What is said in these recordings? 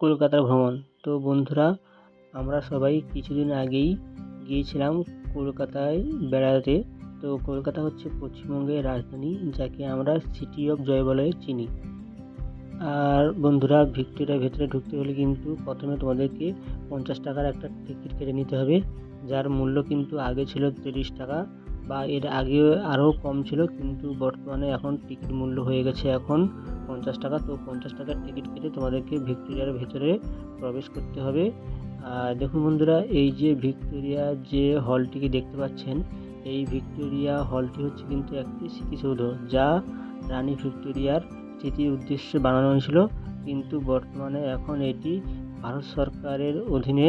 কলকাতার ভ্রমণ। তো বন্ধুরা, আমরা সবাই কিছুদিন আগেই গিয়েছিলাম কলকাতায় বেড়াতে। তো কলকাতা হচ্ছে পশ্চিমবঙ্গের রাজধানী, যাকে আমরা সিটি অফ জয় বলে চিনি। আর বন্ধুরা, ভিক্টোরিয়ার ভেতরে ঢুকতে হলে কিন্তু প্রথমে তোমাদেরকে পঞ্চাশ টাকার একটা টিকিট কেটে নিতে হবে। যার মূল্য কিন্তু আগে ছিল তিরিশ টাকা বা এর আগে আরও কম ছিল, কিন্তু বর্তমানে এখন টিকিট মূল্য হয়ে গেছে এখন পঞ্চাশ টাকা। তো পঞ্চাশ টাকার টিকিট কেটে তোমাদেরকে ভিক্টোরিয়ার ভেতরে প্রবেশ করতে হবে। দেখুন বন্ধুরা, এই যে ভিক্টোরিয়া যে হলটিকে দেখতে পাচ্ছেন, এই ভিক্টোরিয়া হলটি হচ্ছে কিন্তু একটি স্মৃতিসৌধ যা রানী ভিক্টোরিয়ার স্মৃতির উদ্দেশ্যে বানানো হয়েছিল। কিন্তু বর্তমানে এখন এটি ভারত সরকারের অধীনে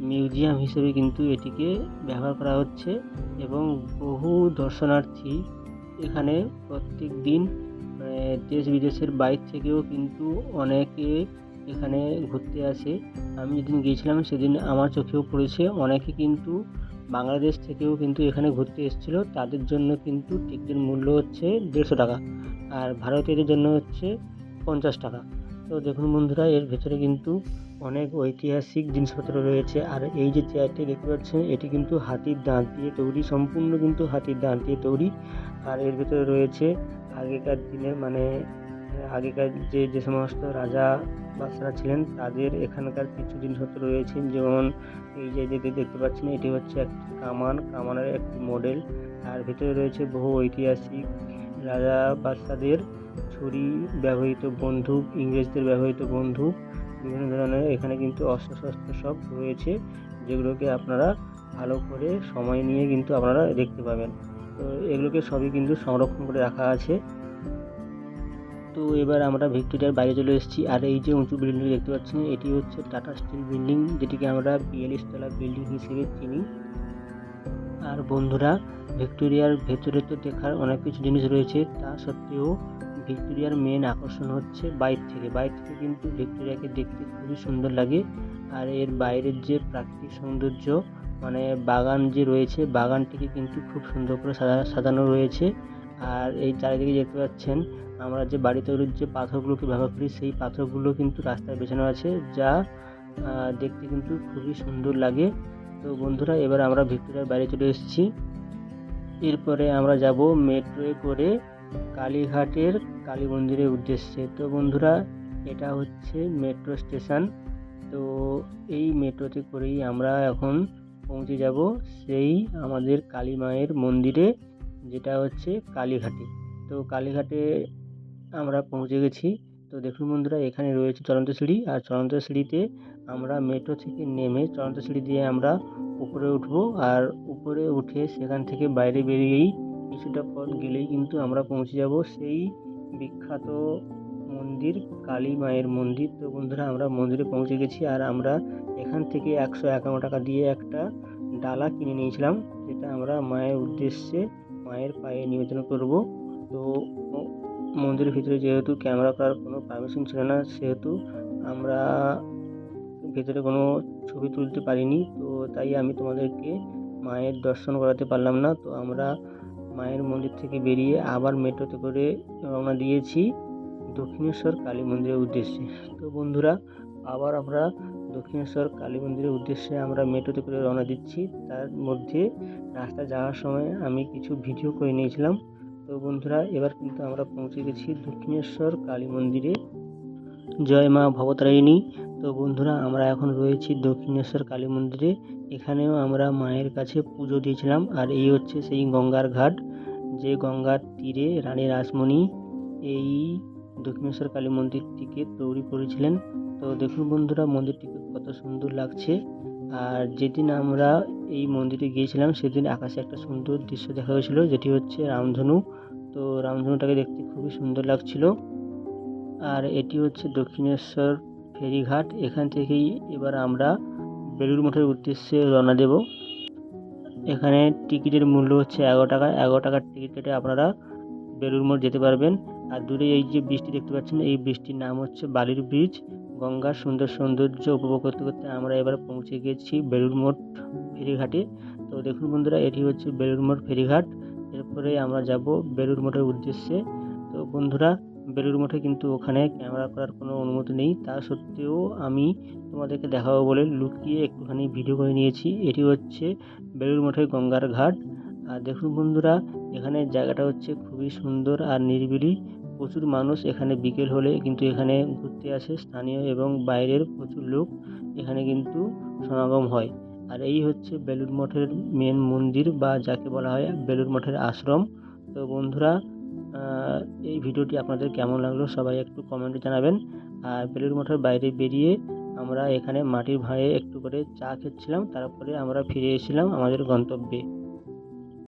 মিউজিয়াম হিসেবে কিন্তু এটিকে ব্যবহার করা হচ্ছে এবং বহু দর্শনার্থী এখানে প্রত্যেক দিন মানে দেশ বিদেশের বাইরে থেকেও কিন্তু অনেকে এখানে ঘুরতে আসে। আমি যেদিন গিয়েছিলাম সেদিন আমার চোখেও পড়েছে। অনেকে কিন্তু বাংলাদেশ থেকেও কিন্তু এখানে ঘুরতে এসেছিল। তাদের জন্য কিন্তু টিকিটের মূল্য হচ্ছে দেড়শো টাকা আর ভারতীয়দের জন্য হচ্ছে পঞ্চাশ টাকা। তো দেখুন বন্ধুরা, এর ভেতরে কিন্তু অনেক ঐতিহাসিক জিনিসপত্র রয়েছে। আর এই যে চেয়ারটি দেখতে পাচ্ছেন, এটি কিন্তু হাতির দাঁত দিয়ে তৈরি, সম্পূর্ণ কিন্তু হাতির দাঁত দিয়ে তৈরি। আর এর ভেতরে রয়েছে আগেকার দিনের মানে আগেকার যে যে সমস্ত রাজা বাদশারা ছিলেন, তাদের এখানকার কিছু জিনিসপত্র রয়েছে। যেমন এই যে, যেটি দেখতে পাচ্ছেন, এটি হচ্ছে একটি কামান। কামানের একটি মডেল আর ভেতরে রয়েছে বহু ঐতিহাসিক রাজা বাদশাদের ছুরি ব্যবহৃত বন্দুক ইংরেজদের ব্যবহৃত বন্দুক বিভিন্ন ধরনের এখানে কিন্তু অস্ত্র শস্ত্র সব রয়েছে, যেগুলোকে আপনারা ভালো করে সময় নিয়ে কিন্তু আপনারা দেখতে পাবেন। তো এগুলোকে সবই কিন্তু সংরক্ষণ করে রাখা আছে। তো এবার আমরা ভিক্টোরিয়ার বাইরে চলে এসেছি। আর এই যে উঁচু বিল্ডিংটি দেখতে পাচ্ছেন, এটি হচ্ছে টাটা স্টিল বিল্ডিং, যেটিকে আমরা বিয়াল্লিশ তলা বিল্ডিং হিসেবে চিনি। আর বন্ধুরা, ভিক্টোরিয়ার ভেতরে তো দেখার অনেক কিছু জিনিস রয়েছে, তা সত্ত্বেও ভিক্টোরিয়ার মেন আকর্ষণ হচ্ছে বাইরে থেকে। বাইরে থেকে কিন্তু ভিক্টোরিয়াকে দেখতে খুবই সুন্দর লাগে। আর এর বাইরের যে প্রাকৃতিক সৌন্দর্য মানে বাগান যে রয়েছে, বাগানটিকে কিন্তু খুব সুন্দর করে সাজানো রয়েছে। আর এই চারিদিকে দেখতে পাচ্ছেন, আমরা যে বাড়ি তৈরির যে পাথরগুলোকে ব্যবহার করি, সেই পাথরগুলো কিন্তু রাস্তায় বেছানো আছে, যা দেখতে কিন্তু খুবই সুন্দর লাগে। তো বন্ধুরা, এবার আমরা ভিক্টোরিয়ার বাইরে চলে এসেছি। এরপরে আমরা যাব মেট্রোয়ে করে কালীঘাটের কালী মন্দিরের উদ্দেশ্যে। তো বন্ধুরা, এটা হচ্ছে মেট্রো স্টেশন। তো এই মেট্রোতে করেই আমরা এখন পৌঁছে যাব সেই আমাদের কালী মায়ের মন্দিরে, যেটা হচ্ছে কালীঘাটে। তো কালীঘাটে আমরা পৌঁছে গেছি। তো দেখুন বন্ধুরা, এখানে রয়েছে চলন্ত সিঁড়ি। আর চলন্ত সিঁড়িতে আমরা মেট্রো থেকে নেমে চলন্ত সিঁড়ি দিয়ে আমরা উপরে উঠবো। আর উপরে উঠে সেখান থেকে বাইরে বেরিয়েই কিছুটা পথ গেলেই কিন্তু আমরা পৌঁছে যাব। সেই বিখ্যাত মন্দির, কালী মায়ের মন্দির। তো বন্ধুরা, আমরা মন্দিরে পৌঁছে গেছি আর আমরা এখান থেকে একশো একান্ন টাকা দিয়ে একটা ডালা কিনে নিয়েছিলাম, যেটা আমরা মায়ের উদ্দেশ্যে, মায়ের পায়ে নিবেদন করব। তো মন্দিরের ভিতরে যেহেতু ক্যামেরা করার কোনো পারমিশন ছিল না, সেহেতু আমরা ভেতরে কোনো ছবি তুলতে পারিনি। তো তাই আমি তোমাদেরকে মায়ের দর্শন করাতে পারলাম না। তো আমরা মায়ের মন্দির থেকে বেরিয়ে আবার মেট্রোতে করে রওনা দিয়েছি দক্ষিণেশ্বর কালী মন্দিরের উদ্দেশ্যে। তো বন্ধুরা, আবার আমরা দক্ষিণেশ্বর কালী মন্দিরের উদ্দেশ্যে আমরা মেট্রোতে করে রওনা দিচ্ছি। তার মধ্যে রাস্তা যাওয়ার সময় আমি কিছু ভিডিও করে নিয়েছিলাম। তো বন্ধুরা, এবার কিন্তু আমরা পৌঁছে গেছি দক্ষিণেশ্বর কালী মন্দিরে। জয় মা ভবতারিণী। তো বন্ধুরা, আমরা এখন রয়েছি দক্ষিণেশ্বর কালী মন্দিরে। এখানেও আমরা মায়ের কাছে পুজো দিয়েছিলাম, আর এই হচ্ছে সেই গঙ্গার ঘাট, যে গঙ্গার তীরে রানী রাসমণি এই দক্ষিণেশ্বর কালী মন্দিরটিকে তৈরি করেছিলেন। তো দেখুন বন্ধুরা, মন্দিরটিকে কত সুন্দর লাগছে। আর যেদিন আমরা এই মন্দিরে গিয়েছিলাম, সেদিন আকাশে একটা সুন্দর দৃশ্য দেখা হয়েছিল, যেটি হচ্ছে রামধনু। তো রামধনুটাকে দেখতে খুবই সুন্দর লাগছিল। আর এটি হচ্ছে দক্ষিণেশ্বর ফেরিঘাট, এখান থেকেই এবার আমরা বেলুড় মঠের উদ্দেশ্যে রওনা দেব। এখানে টিকিটের মূল্য হচ্ছে এগারো টাকা। এগারো টাকার টিকিট কেটে আপনারা বেলুড় মঠ যেতে পারবেন। আর দূরে এই যে বৃষ্টি দেখতে পাচ্ছেন, এই বৃষ্টির নাম হচ্ছে বালির ব্রিজ। গঙ্গার সুন্দর সৌন্দর্য উপভোগ করতে করতে আমরা এবার পৌঁছে গেছি বেলুড় মঠ ফেরিঘাটে। তো দেখুন বন্ধুরা, এটি হচ্ছে বেলুড় মঠ ফেরিঘাট। এরপরে আমরা যাব বেলুড় মঠের উদ্দেশ্যে। তো বন্ধুরা বেলুড় মঠে কিন্তু ওখানে ক্যামেরা করার কোনো অনুমতি নেই। তা সত্ত্বেও আমি তোমাদেরকে দেখাবো বলে লুকিয়ে একটুখানি ভিডিও করে নিয়েছি। এটি হচ্ছে বেলুড় মঠের গঙ্গার ঘাট। আর দেখুন বন্ধুরা, এখানে জায়গাটা হচ্ছে খুবই সুন্দর আর নিরিবিলি। প্রচুর মানুষ এখানে বিকেল হলে কিন্তু এখানে ঘুরতে আসে। স্থানীয় এবং বাইরের প্রচুর লোক এখানে কিন্তু সমাগম হয়। আর এই হচ্ছে বেলুড় মঠের মেন মন্দির বা যাকে বলা হয় বেলুড় মঠের আশ্রম। তো বন্ধুরা এই ভিডিওটি আপনাদের কেমন লাগল সবাই একটু কমেন্টে জানাবেন। আর বেলুর মঠের বাইরে বেরিয়ে আমরা এখানে মাটির ভাঁড়ে একটু করে চা খেচ্ছিলাম, তারপরে আমরা ফিরে এসেছিলাম আমাদের গন্তব্যে।